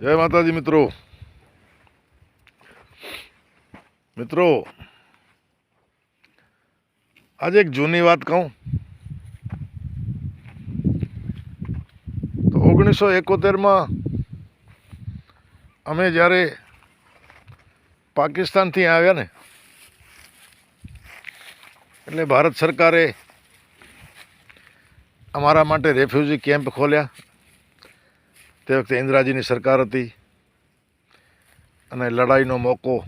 જય માતાજી મિત્રો. મિત્રો, આજે એક જૂની વાત કહું. તો ઓગણીસો એકોતેરમાં અમે જ્યારે પાકિસ્તાનથી આવ્યા ને, એટલે ભારત સરકારે અમારા માટે રેફ્યુજી કેમ્પ ખોલ્યા. તે વખતે ઇન્દ્રાજીની સરકાર હતી અને લડાઈનો મોકો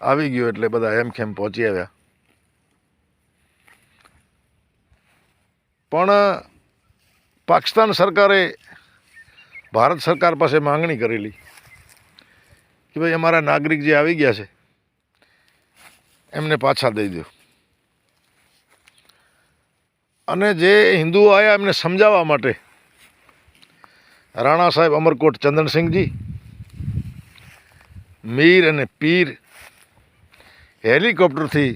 આવી ગયો એટલે બધા હેમખેમ પહોંચી આવ્યા. પણ, પાકિસ્તાન સરકારે ભારત સરકાર પાસે માંગણી કરેલી કે ભાઈ અમારા નાગરિક જે આવી ગયા છે, એમને પાછા દઈ દો. અને જે હિન્દુઓ આવ્યા એમને સમજાવવા માટે રાણા સાહેબ અમરકોટ ચંદનસિંહજી, મીર અને પીર હેલિકોપ્ટરથી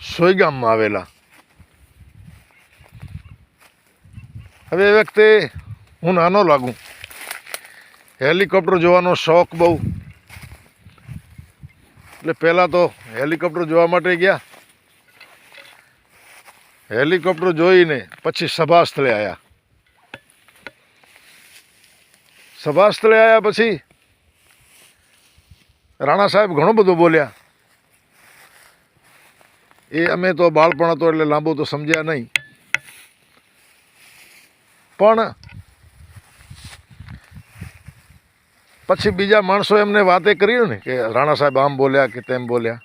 સોયગામમાં આવેલા. હવે એ વખતે હું નાનો લાગું. હેલિકોપ્ટર જોવાનો શોખ બહુ. એટલે પહેલાં તો હેલિકોપ્ટર જોવા માટે ગયા. હેલિકોપ્ટર જોઈને પછી સભા સ્થળે આવ્યા સભા સ્થળે આવ્યા પછી? રાણા સાહેબ ઘણું બધું બોલ્યા. એ અમે તો બાળપણ હતો એટલે લાંબુ તો સમજ્યા નહીં. પણ પછી બીજા માણસો એમને વાતે કરી ને કે રાણા સાહેબ આમ બોલ્યા કે તેમ બોલ્યા.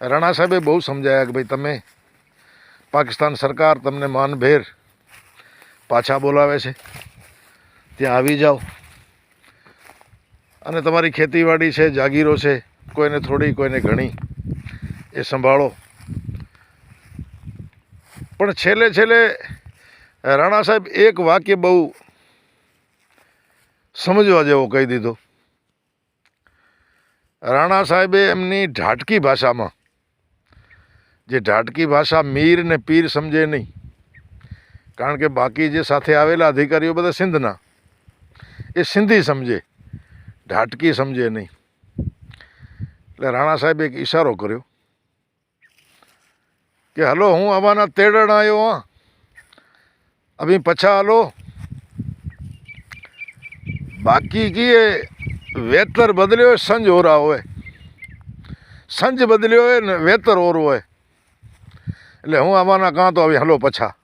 રાણા સાહેબે બહુ સમજાયા કે ભાઈ તમે પાકિસ્તાન સરકાર તમને માનભેર પાછા બોલાવે છે. ત્યાં આવી જાઓ. અને તમારી ખેતીવાડી છે, જાગીરો છે, કોઈને થોડી, કોઈને ઘણી, એ સંભાળો. પણ છેલ્લે છેલ્લે, રાણા સાહેબ, એક વાક્ય બહુ સમજવા જેવો કહી દીધો. રાણા સાહેબે એમની ઢાટકી ભાષામાં, જે ઢાટકી ભાષા મીર ને પીર સમજે નહીં, કારણ કે બાકી જે સાથે આવેલા અધિકારીઓ બધા સિંધના એ સિંધી સમજે. ઢાટકી સમજે નહીં. એટલે રાણા સાહેબે એક ઈશારો કર્યો કે, હલો, હું આવાના તેડણ આવ્યો, હા. અભી પછા હલો. બાકી કીએ, વેતર બદલ્યો હોય, સંજ ઓરા હોય. સંજ બદલ્યો હોય ને વેતર ઓર હોય. એટલે હું આવાના કાં તો હવે હલો, પછા.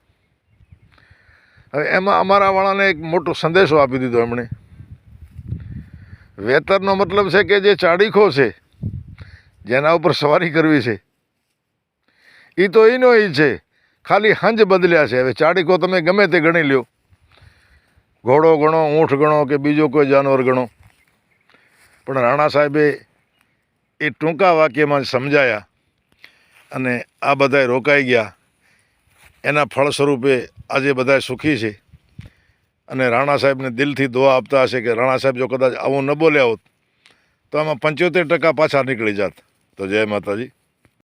હવે એમાં અમારા વાળાને એક મોટો સંદેશો આપી દીધો એમણે. વેતરનો મતલબ છે કે જે ચાડીખો છે, જેના ઉપર સવારી કરવી છે એ તો એનો એ છે. ખાલી હંજ બદલ્યા છે. હવે ચાડીખો તમે ગમે તે ગણી લ્યો. ઘોડો ગણો ઊંઠ ગણો કે બીજો કોઈ જાનવર ગણો. પણ રાણા સાહેબે એ ટૂંકા વાક્યમાં સમજાયા અને આ બધાય રોકાઈ ગયા. એના ફળ સ્વરૂપે આજે બધા સુખી છે. અને રાણા સાહેબને દિલથી દુઆ આપતા હશે કે રાણા સાહેબ જો કદાચ આવું ન બોલ્યા હોત, તો આમાં પંચોતેર ટકા પાછા નીકળી જાત. તો જય માતાજી.